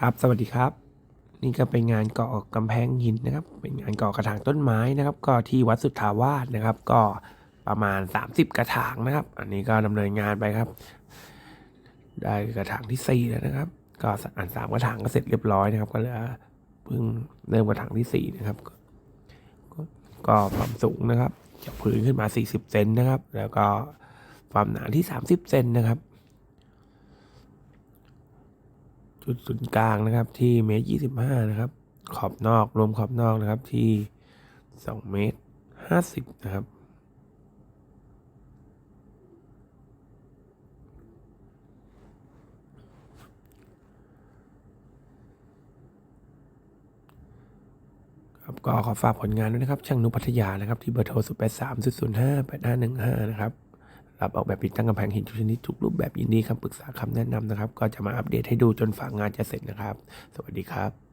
ครับสวัสดีครับ นี่ก็เป็นงานก่อกำแพงหินนะครับ เป็นงานก่อกระถางต้นไม้นะครับ ก็ที่วัดสุทธาวาสนะครับ ก็ประมาณ 30 กระถางนะครับ อันนี้ก็ดำเนินงานไปครับ ได้กระถางที่4แล้วนะครับ ก็อันสามกระถางก็เสร็จเรียบร้อยนะครับ ก็เหลือเพิ่งเริ่มกระถางที่4นะครับ ก็ก็ก็ความสูงนะครับจากพื้นขึ้นมา 40เซนนะครับ แล้วก็ความหนาที่ 30เซนนะครับ จุดศูนย์กลางนะครับที่เมตรยี่สิบห้านะครับ ขอบนอกรวมขอบนอกนะครับที่สองเมตรห้าสิบนะครับครับก็ขอฝากผลงานด้วยนะครับ ช่างนุพัทยานะครับ ที่เบอร์โทร 0 8 3 0 0 5 8 5 1 5 นะครับ รับออกแบบติดตั้งกำแพงหินทุกชนิดทุกรูปแบบยินดีคำปรึกษาคำแนะนำนะครับ ก็จะมาอัปเดตให้ดูจนฝากงานจะเสร็จนะครับ สวัสดีครับ